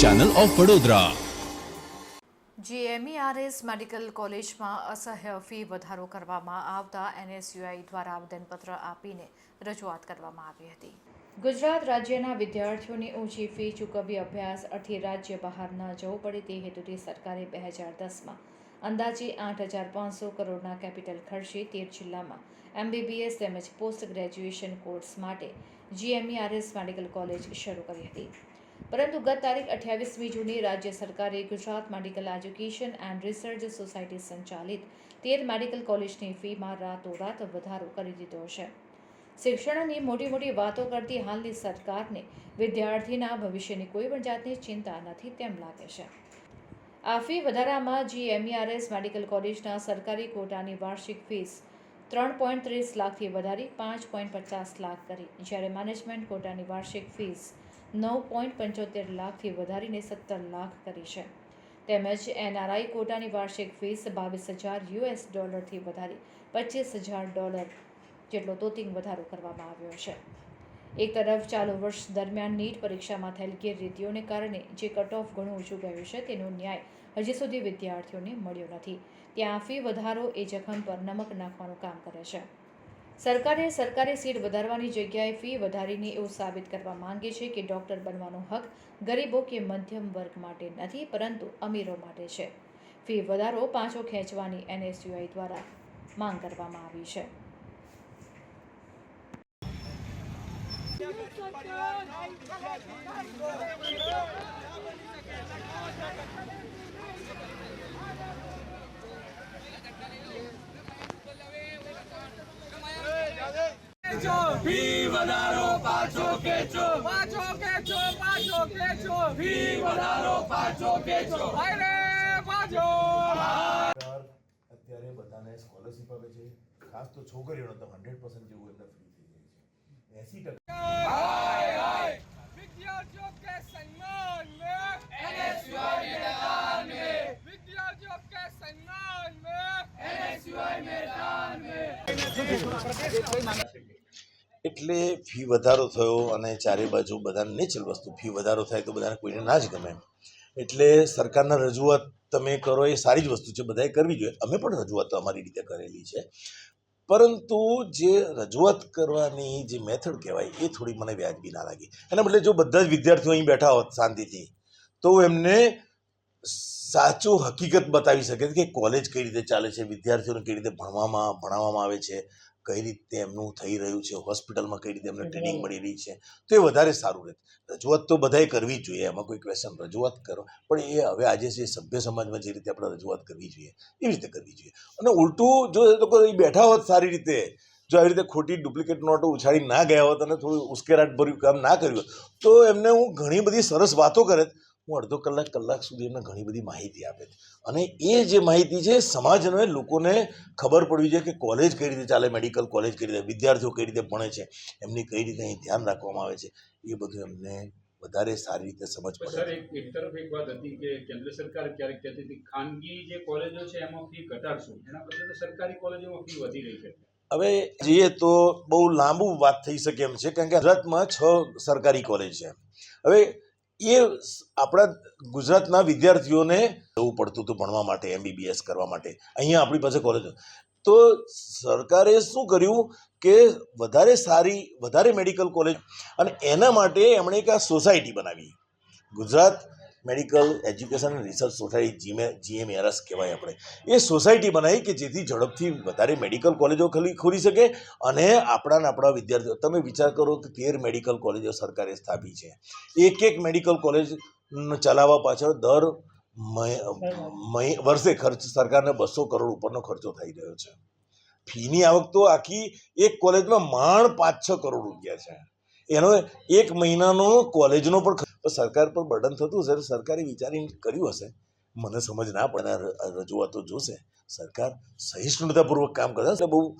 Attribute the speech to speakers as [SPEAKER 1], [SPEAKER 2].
[SPEAKER 1] Channel of Vadodara
[SPEAKER 2] GMERS medical કોલેજમાં અસહ્ય fee વધારો કરવામાં આવતા એનએસયુઆઈ દ્વારા આવેદનપત્ર આપીને રજૂઆત કરવામાં આવી હતી. ગુજરાત રાજ્યના વિદ્યાર્થીઓની ઊંચી ફી ચૂકવી અભ્યાસ અર્થે રાજ્ય બહાર ન જવું પડે તે હેતુથી સરકારે બે હજાર દસમાં અંદાજે આઠ હજાર પાંચસો કરોડના કેપિટલ ખર્ચે તેર જિલ્લામાં એમબીબીએસ તેમજ પોસ્ટ ગ્રેજ્યુએશન કોર્સ માટે જીએમઈઆરએસ મેડિકલ કોલેજ શરૂ કરી હતી. પરંતુ ગત તારીખ અઠ્યાવીસમી જૂને રાજ્ય સરકારે Gujarat medical education and research society સંચાલિત તેર મેડિકલ કોલેજની ફીમાં રાતોરાત વધારો કરી દીધો છે. શિક્ષણની મોટી મોટી વાતો કરતી હાલની સરકારને વિદ્યાર્થીના ભવિષ્યની કોઈ પણ જાતની ચિંતા નથી તેમ લાગે છે. આ ફી વધારામાં જીએમઈઆરએસ મેડિકલ કોલેજના સરકારી કોટાની વાર્ષિક ફીસ ત્રણ પોઈન્ટ ત્રીસ લાખથી વધારી, પાંચ પોઈન્ટ પચાસ લાખ કરી. જ્યારે મેનેજમેન્ટ કોટાની વાર્ષિક ફીસ નવ પોઈન્ટ પંચોતેર લાખથી વધારીને સત્તર લાખ કરી છે. તેમજ એનઆરઆઈ કોટાની વાર્ષિક ફીસ બાવીસ હજાર યુએસ ડોલરથી વધારી, પચીસ હજાર ડોલર જેટલો તોતિંગ વધારો કરવામાં આવ્યો છે. એક તરફ ચાલુ વર્ષ દરમિયાન નીટ પરીક્ષામાં થયેલ ગેરરીતિઓને કારણે જે કટ ઓફ ઘણું ઓછું ગયું છે, તેનો ન્યાય હજી સુધી વિદ્યાર્થીઓને મળ્યો નથી. ત્યાં ફી વધારો એ જખમ પર નમક નાખવાનું કામ કરે છે. સરકારે સરકારી સીટ વધારવાની જગ્યાએ ફી વધારીને એવું સાબિત કરવા માંગે છે કે ડૉક્ટર બનવાનો હક ગરીબો કે મધ્યમ વર્ગ માટે નથી, પરંતુ અમીરો માટે છે. ફી વધારો પાછો ખેંચવાની એનએસયુઆઈ દ્વારા માંગ કરવામાં આવી છે.
[SPEAKER 3] ફી વધારો પાછો ખેંચો પાછો ખેંચો પાછો ખેંચો ફી વધારો પાછો ખેંચો પાછો
[SPEAKER 4] અત્યારે બધાને સ્કોલરશીપ આપે છે. ખાસ તો છોકરીઓનો તો હંડ્રેડ પર્સન્ટ જેવું એમને ફ્રી એસી ટકા
[SPEAKER 3] વિદ્યાર્થીઓ કે સન્માન મે એનએસયુઆઈ મેદાન મે વિદ્યાર્થીઓ કે સન્માન મે
[SPEAKER 4] એટલે ફી વધારો થયો અને ચારે બાજુ બધાને નેચર વસ્તુ ફી વધારો થાય તો બધાને કોઈને ના જ ગમે એટલે સરકારના રજૂઆત તમે કરો એ સારી જ વસ્તુ છે, બધાએ કરવી જોઈએ. અમે પણ રજૂઆત અમારી રીતે કરેલી છે. પરંતુ જે રજૂઆત કરવાની જે મેથડ કહેવાય, એ થોડી મને વ્યાજબી ના લાગી. એના બદલે જો બધા જ વિદ્યાર્થીઓ અહીં બેઠા હોત શાંતિથી, તો એમને સાચું હકીકત બતાવી શકે કે કોલેજ કઈ રીતે ચાલે છે વિદ્યાર્થીઓને કઈ રીતે ભણવામાં ભણાવવામાં આવે છે કઈ રીતે એમનું થઈ રહ્યું છે હોસ્પિટલમાં કઈ રીતે એમને ટ્રેનિંગ મળી રહી છે તો એ વધારે સારું રહે. રજૂઆત તો બધાએ કરવી જ જોઈએ એમાં કોઈ ક્વેશ્ચન રજૂઆત કરો. પણ એ હવે આજે જે સભ્ય સમાજમાં જે રીતે આપણે રજૂઆત કરવી જોઈએ એવી રીતે કરવી જોઈએ. અને ઉલટું જો લોકો બેઠા હોત સારી રીતે જો આવી રીતે ખોટી ડુપ્લિકેટ નોટો ઉછાળી ના ગયા હોત અને થોડું ઉશ્કેરાટ ભર્યું કામ ના કર્યું તો એમને હું ઘણી બધી સરસ વાતો કરે હું અડધો કલાક કલાક સુધી એમને ઘણી બધી માહિતી આપે છે. અને એ જે માહિતી છે સમાજને લોકોને ખબર પડવી જોઈએ કે કોલેજ કઈ રીતે ચાલે મેડિકલ કોલેજ કઈ રીતે વિદ્યાર્થીઓ કઈ રીતે ભણે છે એમની કઈ રીતે અહીં ધ્યાન રાખવામાં આવે છે એ બધું એમને વધારે સારી રીતે સમજ
[SPEAKER 5] સર
[SPEAKER 4] પડે
[SPEAKER 5] એક એક તરફ એક વાત હતી કે કેન્દ્ર સરકાર ક્યારેક કહેતી હતી ખાનગી જે કોલેજો છે એમાં ફી ઘટાડશું એના બદલે તો સરકારી કોલેજોમાં ફી વધી રહી છે.
[SPEAKER 4] હવે જઈએ તો બહુ લાંબુ વાત થઈ શકે એમ છે કારણ કે ગુજરાતમાં છ સરકારી કોલેજ છે. હવે એ આપણા ગુજરાતના વિદ્યાર્થીઓને જવું પડતું હતું ભણવા માટે એમબીબીએસ કરવા માટે. અહીંયા આપણી પાસે કોલેજ તો સરકારે શું કર્યું કે વધારે સારી, વધારે મેડિકલ કોલેજ અને એના માટે એમણે એક આ સોસાયટી બનાવી. Gujarat medical education research society જીમે GMRS કહેવાય આપણે. એ સોસાયટી બનાવી કે જેથી ઝડપથી વધારે મેડિકલ કોલેજો ખાલી ખોલી શકે અને આપણા આપણા વિદ્યાર્થીઓ, તમે વિચાર કરો કે તેર મેડિકલ કોલેજો સરકારે સ્થાપી છે. એક એક મેડિકલ કોલેજ ચલાવવા પાછળ દર વર્ષે ખર્ચ સરકારને બસો કરોડ ઉપરનો ખર્ચો થઈ રહ્યો છે. ફીની આવક તો આખી એક કોલેજમાં માણ પાંચ છ કરોડ રૂપિયા છે. એનો એક મહિનાનો કોલેજનો પણ સરકાર પર બર્ડન થતું હશે સરકારે વિચારીને કર્યું હશે. મને સમજ ના પડે રજૂઆતો જોશે. સરકાર સહિષ્ણુતાપૂર્વક કામ કરે છે બહુ